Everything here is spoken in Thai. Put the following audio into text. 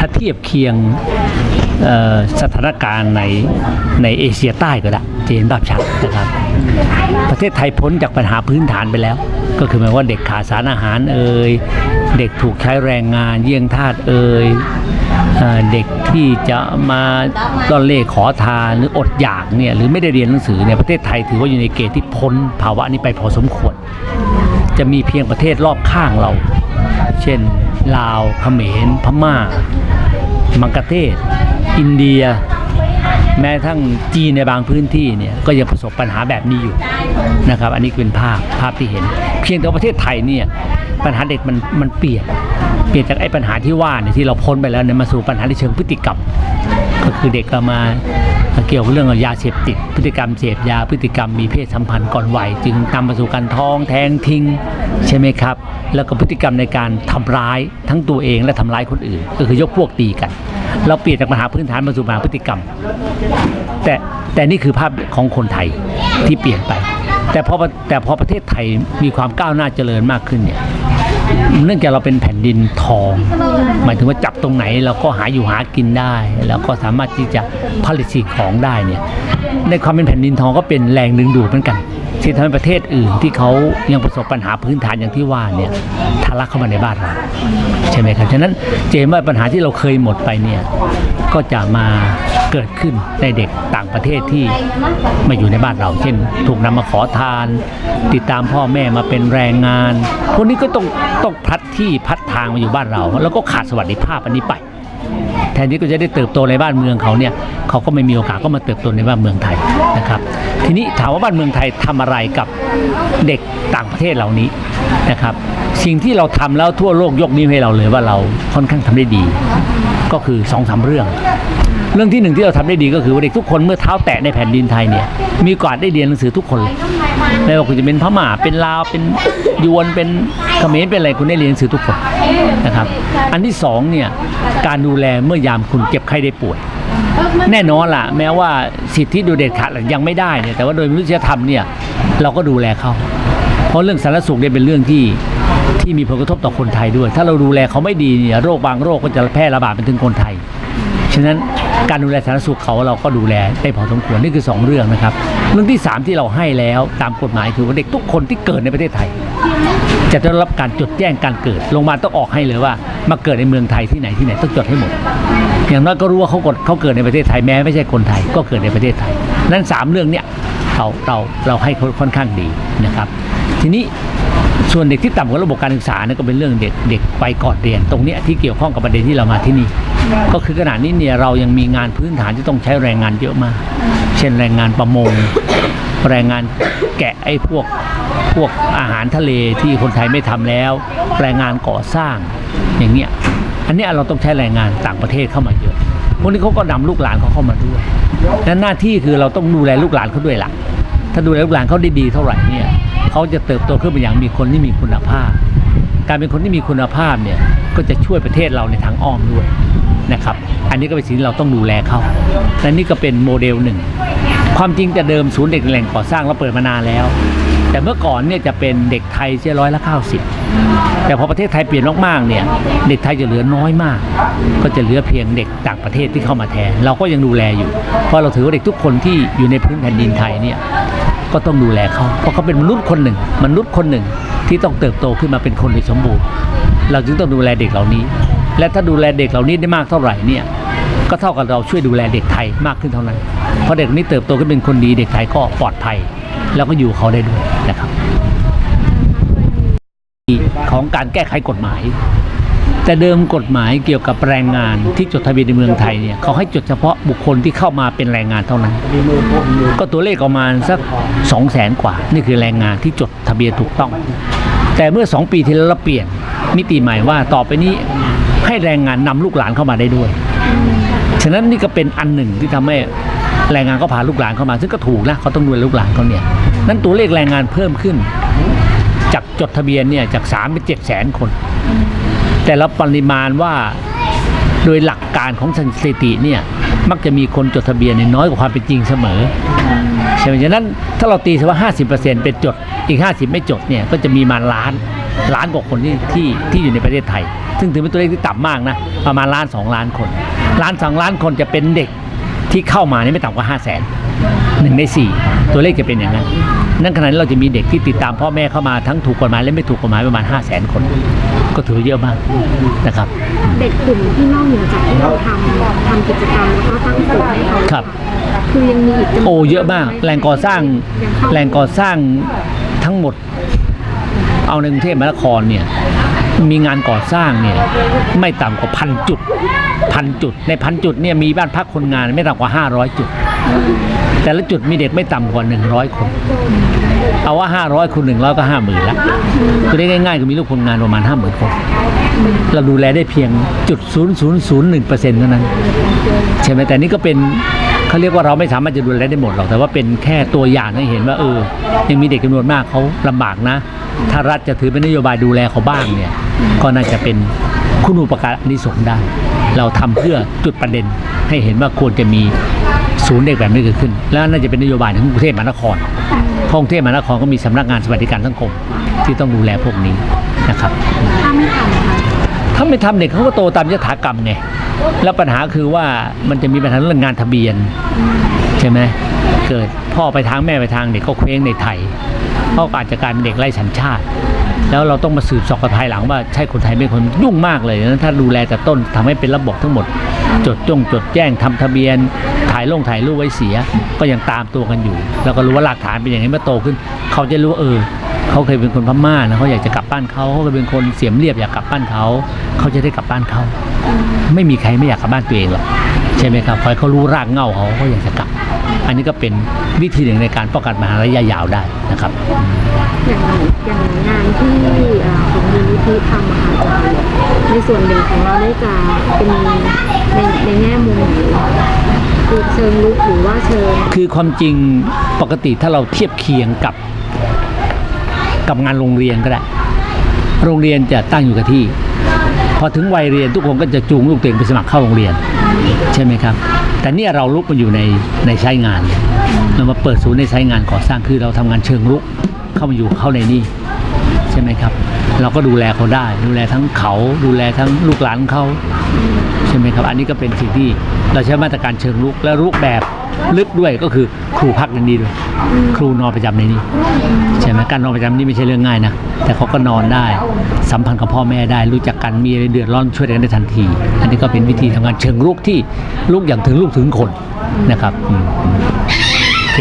ถ้าเทียบเคียงสถานการณ์ในในเอเชียใต้ก็ได้จะเห็นภาพชัดนะครับ ประเทศไทยพ้นจากปัญหาพื้นฐานไปแล้ว ก็คือหมายว่าเด็กขาดสารอาหารเอ่ยเด็กถูกใช้แรงงานเยี่ยงทาสเอ่ยเออเด็กที่จะมาต้อนเล่ขอทานหรืออดอยากเนี่ยหรือไม่ได้เรียนหนังสือเนี่ยประเทศไทยถือว่าอยู่ในเกณฑ์ที่พ้นภาวะนี้ไปพอสมควร จะมีเพียงประเทศรอบข้างเรา เช่น ลาวเขมรพม่า มังกรเทศ อินเดีย แม้ทั้งจีนในบางพื้นที่เนี่ยก็ยังประสบปัญหาแบบนี้อยู่นะครับ อันนี้เป็นภาพภาพที่เห็น เพียงแต่ประเทศไทยเนี่ยปัญหาเด็กมันมันเปลี่ยนเปลี่ยนจากไอ้ปัญหาที่ว่าเนี่ยที่เราพ้นไปแล้วเนี่ยมาสู่ปัญหาในเชิงพฤติกรรม ก็คือเด็กก็มา เกี่ยวกับเรื่องของยาเสพติด พฤติกรรมเสพยาพฤติกรรมมีเพศสัมพันธ์ก่อนวัยจึงนำมาสู่การท้องแท้งทิ้งใช่ไหมครับ แล้วก็พฤติกรรมในการทำร้ายทั้งตัวเองและทำร้ายคนอื่น ก็คือยกพวกตีกัน เราเปลี่ยนจากปัญหาพื้นฐานมาสู่ปัญหาพฤติกรรม แต่แต่นี่คือภาพของคนไทยที่เปลี่ยนไป แต่พอแต่พอประเทศไทยมีความก้าวหน้าเจริญมากขึ้นเนี่ย เนื่องจากเราเป็นแผ่นดินทอง หมายถึงว่าจับตรงไหนเราก็หาอยู่หากินได้ แล้วก็สามารถที่จะผลิตสิ่งของได้เนี่ยในความเป็นแผ่นดินทองก็เป็นแรงดึงดูดเหมือนกันที่ทำให้ประเทศอื่นที่เขายังประสบปัญหาพื้นฐานอย่างที่ว่าเนี่ยทะลักเข้ามาในบ้านเราใช่ไหมครับฉะนั้นเจมว่าปัญหาที่เราเคยหมดไปเนี่ยก็จะมา เกิดขึ้นในเด็กต่างประเทศที่มาอยู่ในบ้านเรา เช่น ถูกนำมาขอทาน ติดตามพ่อแม่มาเป็นแรงงาน พวกนี้ก็ต้องต้องพัดที่พัดทางมาอยู่บ้านเรา แล้วก็ขาดสวัสดิภาพอันนี้ไป แทนที่ก็จะได้เติบโตในบ้านเมืองเขาเนี่ยเขาก็ไม่มีโอกาสก็มาเติบโตในบ้านเมืองไทยนะครับ ทีนี้ถามว่าบ้านเมืองไทยทำอะไรกับเด็กต่างประเทศเหล่านี้นะครับ สิ่งที่เราทำแล้วทั่วโลกยกนิ้วให้เราเลยว่าเราค่อนข้างทำได้ดีก็คือสองสามเรื่อง เรื่องที่หนึ่งที่เราทำได้ดีก็คือว่าเด็กทุกคนเมื่อเท้าแตะในแผ่นดินไทยเนี่ยมีโอกาสได้เรียนหนังสือทุกคนเลยไม่ว่าคุณจะเป็นพม่าเป็นลาวเป็นยวนเป็นเขมรเป็นอะไรคุณได้เรียนหนังสือทุกคนนะครับ อันที่สองเนี่ยการดูแลเมื่อยามคุณเจ็บไข้ได้ป่วย แน่นอนล่ะ แม้ว่าสิทธิดูเด็ดขาดยังไม่ได้เนี่ยแต่ว่าโดยมนุษยธรรมเนี่ยเราก็ดูแลเขาเพราะเรื่องสารสุขเนี่ยเป็นเรื่องที่ที่มีผลกระทบต่อคนไทยด้วย ถ้าเราดูแลเขาไม่ดีเนี่ยโรคบางโรคก็จะแพร่ระบาดไปถึงคนไทย ฉะนั้นการดูแลสาธารณสุขเขาเราก็ดูแลได้พอสมควรนี่คือ 2 เรื่องนะครับ เรื่องที่ 3 ที่เราให้แล้วตามกฎหมายคือว่าเด็กทุกคนที่เกิดในประเทศไทย จะได้รับการจดแจ้งการเกิดโรงพยาบาลต้องออกให้เลยว่า มาเกิดในเมืองไทยที่ไหนที่ไหนต้องจดให้หมด อย่างน้อยก็รู้ว่าเขากดเขาเกิดในประเทศไทยแม้ไม่ใช่คนไทยก็เกิดในประเทศไทย นั้นสามเรื่องเนี้ยเราเราเราให้ค่อนข้างดีนะครับ ทีนี้ ส่วนเด็กที่ต่ำกว่าระบบการศึกษาเนี่ยก็เป็นเรื่องเด็กเด็กไปก่อนเรียน ตรงเนี้ยที่เกี่ยวข้องกับประเด็นที่เรามาที่นี่ ก็คือขณะนี้เนี่ยเรายังมีงานพื้นฐานที่ต้องใช้แรงงานเยอะมาก เช่นแรงงานประมง แรงงานแกะไอ้พวกพวกอาหารทะเลที่คนไทยไม่ทำแล้ว แรงงานก่อสร้างอย่างเงี้ยอันนี้เราต้องใช้แรงงานต่างประเทศเข้ามาเยอะพวกนี้เขาก็นำลูกหลานเขาเข้ามาด้วยนั้นหน้าที่คือเราต้องดูแลลูกหลานเขาด้วยล่ะ ถ้าดูแลลูกหลานเขาได้ดีเท่าไหร่เนี่ย เขาจะเติบโตขึ้นเป็นอย่างมีคนที่มีคุณภาพ การเป็นคนที่มีคุณภาพเนี่ยก็จะช่วยประเทศเราในทางอ้อมด้วยนะครับ อันนี้ก็เป็นสิ่งที่เราต้องดูแลเขาและนี่ก็เป็นโมเดลหนึ่ง ความจริงแต่เดิมศูนย์เด็กแหล่งก่อสร้างเราเปิดมานานแล้ว แต่เมื่อก่อนเนี่ยจะเป็นเด็กไทยเช่ร้อยละเก้าสิบแต่พอประเทศไทยเปลี่ยนมากๆเนี่ยเด็กไทยจะเหลือน้อยมาก ก็จะเหลือเพียงเด็กต่างประเทศที่เข้ามาแทน เราก็ยังดูแลอยู่ เพราะเราถือว่าเด็กทุกคนที่อยู่ในพื้นแผ่นดินไทยเนี่ย ก็ต้องดูแลเขาเพราะเขาเป็นมนุษย์คนหนึ่ง มนุษย์คนหนึ่งที่ต้องเติบโตขึ้นมาเป็นคนโดยสมบูรณ์ เราจึงต้องดูแลเด็กเหล่านี้ และถ้าดูแลเด็กเหล่านี้ได้มากเท่าไหร่เนี่ยก็เท่ากับเราช่วยดูแลเด็กไทยมากขึ้นเท่านั้น เพราะเด็กคนนี้เติบโตขึ้นเป็นคนดีเด็กไทยก็ปลอดภัย แล้วก็อยู่เขาได้ด้วยนะครับ ของการแก้ไขกฎหมาย แต่เดิมกฎหมายเกี่ยวกับแรงงานที่จดทะเบียนในเมืองไทยเนี่ยเขาให้จดเฉพาะบุคคลที่เข้ามาเป็นแรงงานเท่านั้น ก็ตัวเลขประมาณสัก 2 0 0แสนกว่า นี่คือแรงงานที่จดทะเบียนถูกต้อง แต่เมื่อ 2 ปีที่แล้วเราเปลี่ยนมิติใหม่ว่าต่อไปนี้ให้แรงงานนำลูกหลานเข้ามาได้ด้วย ฉะนั้นนี่ก็เป็นอันหนึ่งที่ทำให้แรงงานก็พาลูกหลานเข้ามา ซึ่งก็ถูกนะเขาต้องดูแลลูกหลานเขาเนี่ยนั้นตัวเลขแรงงานเพิ่มขึ้น จากจดทะเบียนเนี่ยจากสามเป็นเจ็ดแสนคน แต่ละปริมาณว่าโดยหลักการของสถิติเนี่ยมักจะมีคนจดทะเบียนน้อยกว่าความเป็นจริงเสมอใช่ไหมฉะนั้นถ้าเราตีว่า 50%เป็นจดอีก 50 ไม่จดเนี่ยก็จะมีมาล้านล้านกว่าคนที่ที่ที่อยู่ในประเทศไทย ซึ่งถือเป็นตัวเลขที่ต่ำมากนะประมาณล้านสองล้านคน ล้านสองล้านคนจะเป็นเด็กที่เข้ามานี่ไม่ต่ำกว่าห้าแสนหนึ่งในสี่ตัวเลขจะเป็นอย่างนั้น นั่นขณะนี้เราจะมีเด็กที่ติดตามพ่อแม่เข้ามาทั้งถูกกฎหมายและไม่ถูกกฎหมายประมาณห้าแสนคน ก็ถือว่าเยอะมากนะครับ เด็กกลุ่มที่นอกเหนือจากที่เราทำทำกิจกรรมแล้วก็ตั้งศูนย์ให้เขาครับ คือยังมีอีกจำนวนโอ้เยอะมาก แรงก่อสร้างยังเข้าแรงก่อสร้างทั้งหมด เอาในกรุงเทพมหานครเนี่ยมีงานก่อสร้างเนี่ยไม่ต่ำกว่าพันจุดพันจุด ในพันจุดเนี่ยมีบ้านพักคนงานไม่ต่ำกว่า 500 จุด แต่ละจุดมีเด็กไม่ต่ำกว่า 100 คน เอาว่า 500คูณ100 ก็ 50,000ละตัวเลขง่ายๆก็มีลูกคนงานประมาณ 50,000 คน เราดูแลได้เพียงจุด0001เปอร์เท่านั้น ใช่ไหมแต่นี่ก็เป็นเขาเรียกว่าเราไม่สามารถจะดูแลได้หมดหรอกแต่ว่าเป็นแค่ตัวอย่างให้เห็นว่าเออ ยังมีเด็กจำนวนมากเขาลำบากนะ ถ้ารัฐจะถือเป็นนโยบายดูแลเขาบ้างเนี่ย ก็น่าจะเป็นคุณูปการอันนิสงส์ได้ เราทำเพื่อจุดประเด็นให้เห็นว่าควรจะมี ศูนย์เด็กแบบนี้เกิดขึ้น แล้วน่าจะเป็นนโยบายของกรุงเทพมหานครเพราะกรุงเทพมหานครก็มีสำนักงานสวัสดิการสังคมที่ต้องดูแลพวกนี้นะครับถ้าไม่ทำนะคะถ้าไม่ทำเด็กเขาก็โตตามยถากรรมไงแล้วปัญหาคือว่ามันจะมีปัญหาเรื่องงานทะเบียนใช่ไหมเกิดพ่อไปทางแม่ไปทางเด็กก็เคว้งในไทย เขาอาจจะกลายเป็นเด็กไร้สัญชาติ แล้วเราต้องมาสืบสอบกันภายหลังว่าใช่คนไทยไม่คนยุ่งมากเลยนะถ้าดูแลแต่ต้นทำให้เป็นระบบทั้งหมด จดจ้งจดแจ้งทำทะเบียนถ่ายลงถ่ายรูปไว้เสีย ก็ยังตามตัวกันอยู่ แล้วก็รู้ว่าหลักฐานเป็นอย่างนี้เมื่อโตขึ้น เขาจะรู้เออเขาเคยเป็นคนพม่านะเขาอยากจะกลับบ้านเขาเขาเคยเป็นคนเสียมเรียบอยากกลับบ้านเขา เขาจะได้กลับบ้านเขา ไม่มีใครไม่อยากกลับบ้านตัวเองหรอกใช่ไหมครับคอยเขารู้รากเหง้าเขาเขาอยากจะกลับ อันนี้ก็เป็นวิธีหนึ่งในการป้องกันปัญหาระยะยาวได้นะครับอย่างอย่างงานที่เอ่อของมูลนิธิทำอะค่ะอาจารย์ในส่วนหนึ่งของเราได้จะเป็นในในแง่มุมไหนคือเชิงลุกหรือว่าเชิงคือความจริงปกติถ้าเราเทียบเคียงกับ กับงานโรงเรียนก็ได้ โรงเรียนจะตั้งอยู่กับที่ พอถึงวัยเรียนทุกคนก็จะจูงลูกตัวเองไปสมัครเข้าโรงเรียน ใช่ไหมครับ แต่เนี่ยเราลุกมาอยู่ในในใช้งานเรามาเปิดศูนย์ในใช้งานก่อสร้างคือเราทำงานเชิงรุกเข้ามาอยู่เข้าในนี่ใช่ไหมครับ เราก็ดูแลเขาได้ ดูแลทั้งเขาดูแลทั้งลูกหลานเขาใช่ไหมครับ อันนี้ก็เป็นสิ่งที่เราใช้มาตรการเชิงรุกและรุกแบบลึกด้วยก็คือครูพักในนี้ด้วย ครูนอนประจำในนี้ใช่ การนอนประจำนี่ไม่ใช่เรื่องง่ายนะ แต่เขาก็นอนได้ สัมพันธ์กับพ่อแม่ได้ รู้จักกัน มีอะไรเดือดร้อนช่วยกันได้ทันที อันนี้ก็เป็นวิธีทำงานเชิงลุกที่ลุกอย่างถึงลูกถึงคนนะครับโอเค